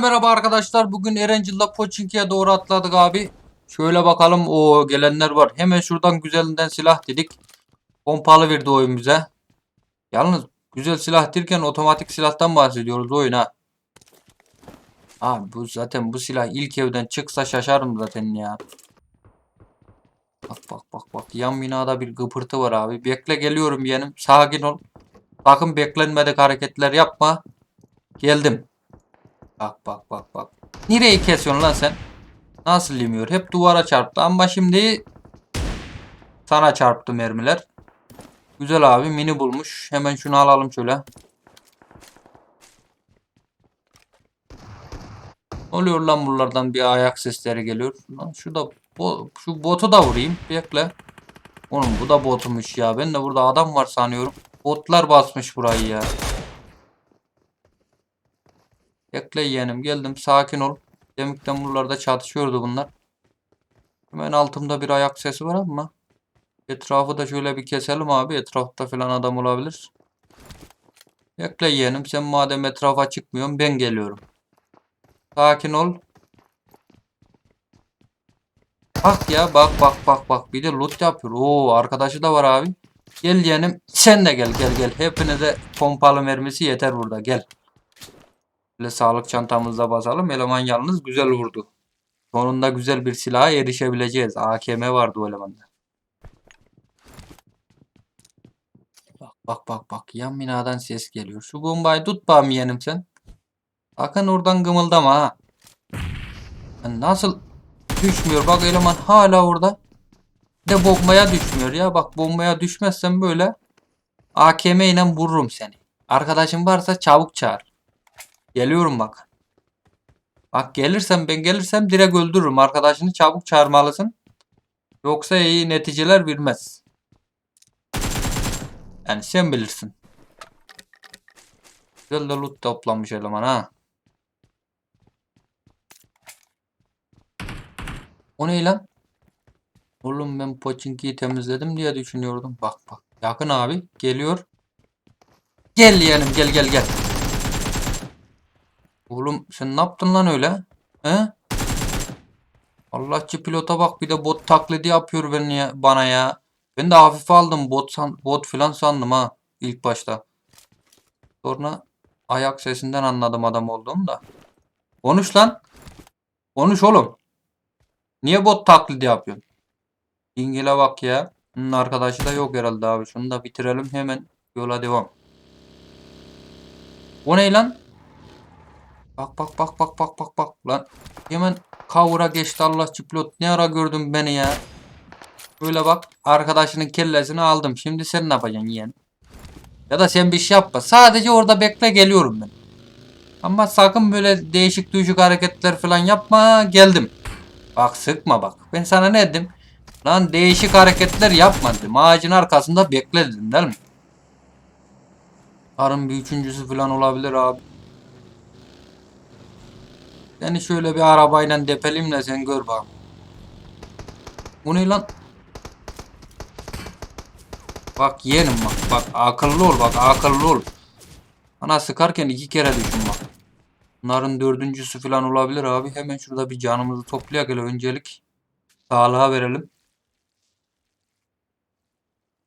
merhaba arkadaşlar. Bugün Erencil'de Pochinki'ye doğru atladık abi. Şöyle bakalım. o gelenler var. Hemen şuradan güzelinden silah dedik. Pompalı verdi oyun bize. Yalnız güzel silah derken otomatik silahtan bahsediyoruz oyun ha. Abi bu zaten bu silah ilk evden çıksa şaşarım zaten ya. Bak bak bak bak yan binada bir gıpırtı var abi. Bekle geliyorum yeğenim. Sakin ol. Sakın beklenmedik hareketler yapma. Geldim. Bak bak bak bak. Nereyi kesiyorsun lan sen? Nasıl yemiyor? Hep duvara çarptı ama şimdi sana çarptı mermiler. Güzel abi mini bulmuş. Hemen şunu alalım şöyle. Ne oluyor lan buralardan bir ayak sesleri geliyor. Lan şu da şu botu da vurayım. Bekle. Oğlum bu da botmuş ya. Ben de burada adam var sanıyorum. Botlar basmış burayı ya. Bekle yeğenim geldim sakin ol. Demikten buralarda çatışıyordu bunlar. Hemen altımda bir ayak sesi var ama. Etrafı da şöyle bir keselim abi. Etrafta falan adam olabilir. Bekle yeğenim sen madem etrafa çıkmıyorsun ben geliyorum. Sakin ol. Bak ya bak bak bak bak. Bir de loot yapıyor. Oo arkadaşı da var abi. Gel yeğenim. Sen de gel gel gel. Hepinize pompalı mermisi yeter burada gel. Böyle sağlık çantamızda basalım. Eleman yalnız güzel vurdu. Sonunda güzel bir silaha erişebileceğiz. AKM vardı o elemanda. Bak bak bak bak. Yan binadan ses geliyor. Şu bombayı tut bağım yeğenim sen. Sakın oradan gımıldama ha. Nasıl düşmüyor? Bak eleman hala orada. De bombaya düşmüyor ya. Bak bombaya düşmezsen böyle AKM ile vururum seni. Arkadaşın varsa çabuk çağır. Geliyorum bak. Bak gelirsem ben gelirsem direkt öldürürüm. Arkadaşını çabuk çağırmalısın. Yoksa iyi neticeler vermez. Yani sen bilirsin. Güzel de loot toplamış eleman ha. O ne lan? Oğlum ben Pochinki'yi temizledim diye düşünüyordum. Bak bak. Yakın abi. Geliyor. Gel yeğenim gel gel gel. Oğlum sen ne yaptın lan öyle? He? Allahçı pilota bak bir de bot taklidi yapıyor beni ya, bana ya. Ben de hafife aldım bot san, bot filan sandım ha ilk başta. Sonra ayak sesinden anladım adam olduğumu da. Konuş lan. Konuş oğlum. Niye bot taklidi yapıyorsun? İngil'e bak ya. Bunun arkadaşı da yok herhalde abi. Şunu da bitirelim hemen yola devam. O ne lan? Bak bak bak bak bak bak bak lan. Hemen kavura geçti Allah pilot. Ne ara gördün beni ya? Böyle bak arkadaşının kellesini aldım. Şimdi sen ne yapacaksın yeğen? Ya da sen bir şey yapma. Sadece orada bekle geliyorum ben. Ama sakın böyle değişik düşük hareketler falan yapma. Geldim. Bak sıkma bak. Ben sana ne dedim? Lan değişik hareketler yapma dedim. Ağacın arkasında bekle dedim değil mi? Karın bir üçüncüsü falan olabilir abi. Seni şöyle bir arabayla depelim de sen gör bak. Bu ne lan? Bak yeğenim bak. Bak akıllı ol bak akıllı ol. Bana sıkarken iki kere düşün bak. Bunların dördüncüsü falan olabilir abi. Hemen şurada bir canımızı toplayak hele öncelik. Sağlığa verelim.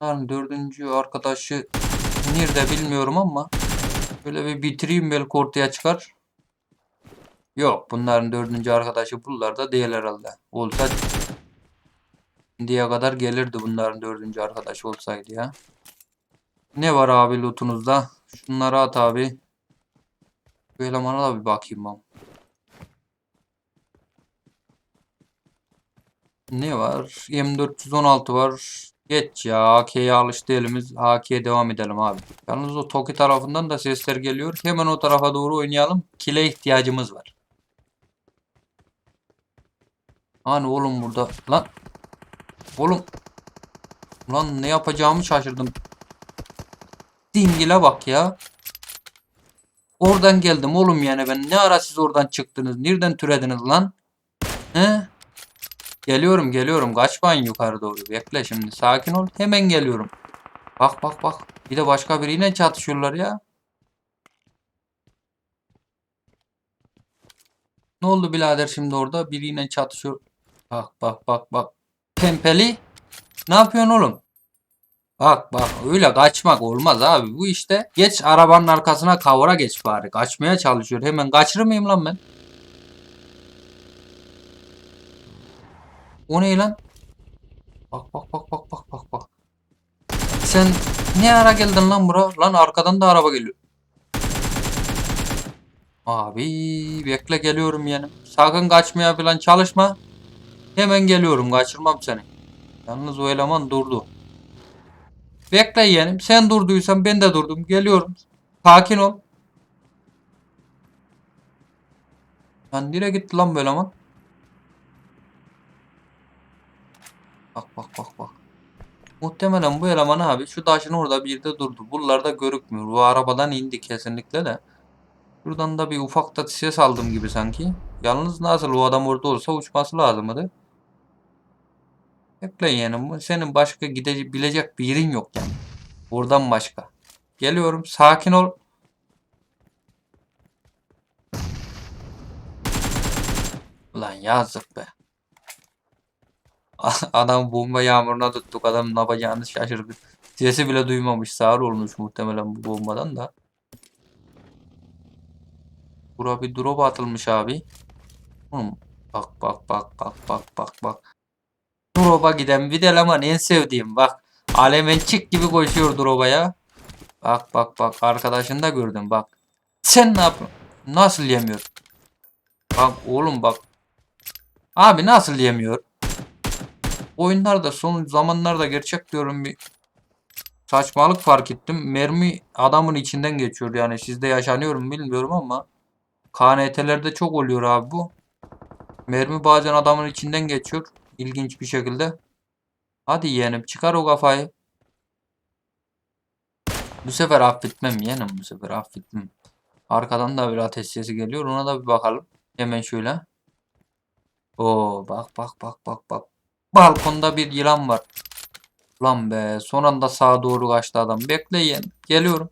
Bunların dördüncü arkadaşı nerede bilmiyorum ama böyle bir bitireyim belki ortaya çıkar. Yok bunların dördüncü arkadaşı buralarda değil herhalde. Olsa şimdiye kadar gelirdi bunların dördüncü arkadaşı olsaydı ya. Ne var abi lootunuzda? Şunları at abi. Bu elemana da bir bakayım ben. Ne var? M416 var. Geç ya. AK'ye alıştı elimiz. AK'ye devam edelim abi. Yalnız o Toki tarafından da sesler geliyor. Hemen o tarafa doğru oynayalım. Kile ihtiyacımız var. Hani oğlum burada. Lan. Oğlum. Lan ne yapacağımı şaşırdım. Dingile bak ya. Oradan geldim oğlum yani ben. Ne ara siz oradan çıktınız? Nereden türediniz lan? He? Geliyorum geliyorum. Kaçmayın yukarı doğru. Bekle şimdi. Sakin ol. Hemen geliyorum. Bak bak bak. Bir de başka biriyle çatışıyorlar ya. Ne oldu birader şimdi orada? Biriyle çatışıyor. Bak bak bak bak. Pempeli. Ne yapıyorsun oğlum? Bak bak öyle kaçmak olmaz abi. Bu işte geç arabanın arkasına kavura geç bari. Kaçmaya çalışıyor. Hemen kaçırır mıyım lan ben? O ne lan? Bak bak bak bak bak bak bak. Sen ne ara geldin lan bura? Lan arkadan da araba geliyor. Abi bekle geliyorum yani. Sakın kaçmaya falan çalışma. Hemen geliyorum kaçırmam seni. Yalnız o eleman durdu. Bekle yeğenim. Sen durduysan ben de durdum. Geliyorum. Sakin ol. Lan nereye gitti lan bu eleman? Bak bak bak bak. Muhtemelen bu eleman abi şu taşın orada bir de durdu. Buralarda görükmüyor. Bu arabadan indi kesinlikle de. Şuradan da bir ufak da ses aldım gibi sanki. Yalnız nasıl o adam orada olsa uçması lazımdı. Bekle yeğenim. Senin başka gidebilecek bir yerin yok yani. Buradan başka. Geliyorum. Sakin ol. Ulan yazık be. Adam bomba yağmuruna tuttuk. Adam ne yapacağını şaşırdı. Sesi bile duymamış. Sağır olmuş muhtemelen bu bombadan da. Bura bir drop atılmış abi. Oğlum, bak bak bak bak bak bak bak. Drop'a giden bir eleman en sevdiğim bak. Alemençik gibi koşuyor drop'a. Bak bak bak arkadaşını da gördüm bak. Sen ne yapıyorsun? Nasıl yemiyor? Bak oğlum bak. Abi nasıl yemiyor? Oyunlarda son zamanlarda gerçek diyorum bir saçmalık fark ettim. Mermi adamın içinden geçiyor yani sizde yaşanıyor mu bilmiyorum ama KNT'lerde çok oluyor abi bu. Mermi bazen adamın içinden geçiyor. İlginç bir şekilde. Hadi yeğenim çıkar o kafayı. Bu sefer affetmem yeğenim bu sefer affetmem. Arkadan da bir ateş sesi geliyor. Ona da bir bakalım. Hemen şöyle. Oo bak bak bak bak bak. Balkonda bir yılan var. Lan be son anda sağa doğru kaçtı adam. Bekleyin. Geliyorum.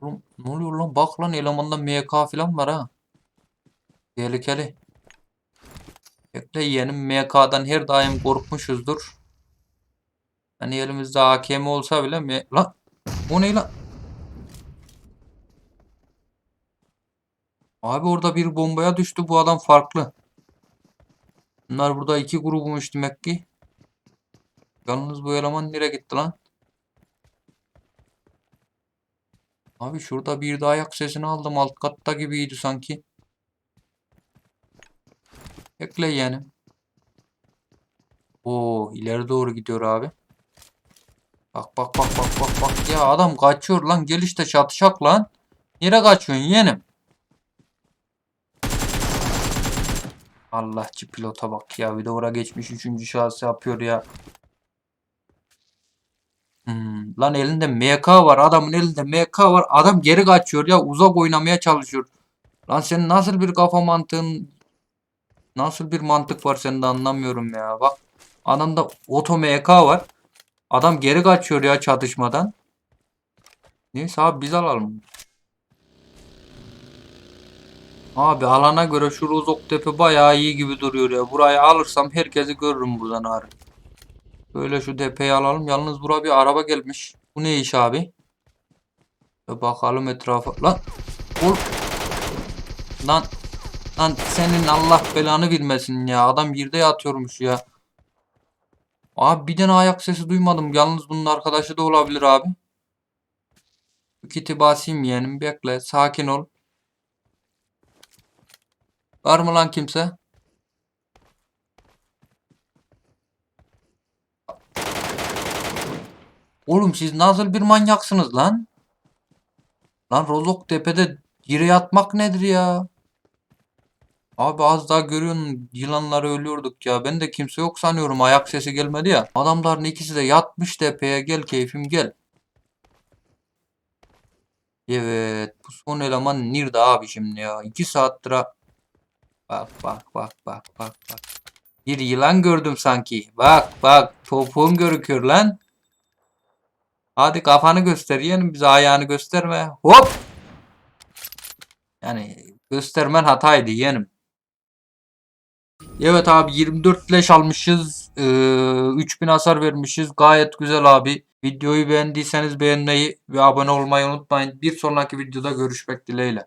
Oğlum, ne oluyor lan? Bak lan elemanda MK falan var ha. Tehlikeli. Bekle yeğenim MK'dan her daim korkmuşuzdur. Hani elimizde AKM olsa bile M lan o ne lan? Abi orada bir bombaya düştü. Bu adam farklı. Bunlar burada iki grubumuş demek ki. Yalnız bu eleman nereye gitti lan? Abi şurada bir de ayak sesini aldım. Alt katta gibiydi sanki. Bekle yani. Oo ileri doğru gidiyor abi. Bak bak bak bak bak bak. Ya adam kaçıyor lan. Gel işte çatışak lan. Nereye kaçıyorsun yeğenim? Allahçı pilota bak ya. Bir de oraya geçmiş. Üçüncü şahsı yapıyor ya. Hmm, lan elinde MK var. Adamın elinde MK var. Adam geri kaçıyor ya. Uzak oynamaya çalışıyor. Lan senin nasıl bir kafa mantığın nasıl bir mantık var sende anlamıyorum ya. Bak adamda oto MK var. Adam geri kaçıyor ya çatışmadan. Neyse abi biz alalım. Abi alana göre şu Rozoktepe bayağı iyi gibi duruyor ya. Burayı alırsam herkesi görürüm buradan abi. Böyle şu tepeyi alalım. Yalnız buraya bir araba gelmiş. Bu ne iş abi? Bakalım etrafa. Lan. Ol. Lan. Lan senin Allah belanı bilmesin ya. Adam yerde yatıyormuş ya. Abi bir tane ayak sesi duymadım. Yalnız bunun arkadaşı da olabilir abi. Kiti basayım yeğenim. Bekle. Sakin ol. Var mı lan kimse? Oğlum siz nasıl bir manyaksınız lan? Lan Rozok tepede yere yatmak nedir ya? Abi az daha görüyorsun yılanları ölüyorduk ya. Ben de kimse yok sanıyorum ayak sesi gelmedi ya. Adamların ikisi de yatmış tepeye gel keyfim gel. Evet bu son eleman nerede abi şimdi ya? 2 saattir ha- Bak bak bak bak bak bak. Bir yılan gördüm sanki. Bak bak topuğum görüküyor lan. Hadi kafanı göster yeğenim bize ayağını gösterme. Hop. Yani göstermen hataydı yeğenim. Evet abi 24 leş almışız. Ee, 3000 hasar vermişiz. Gayet güzel abi. Videoyu beğendiyseniz beğenmeyi ve abone olmayı unutmayın. Bir sonraki videoda görüşmek dileğiyle.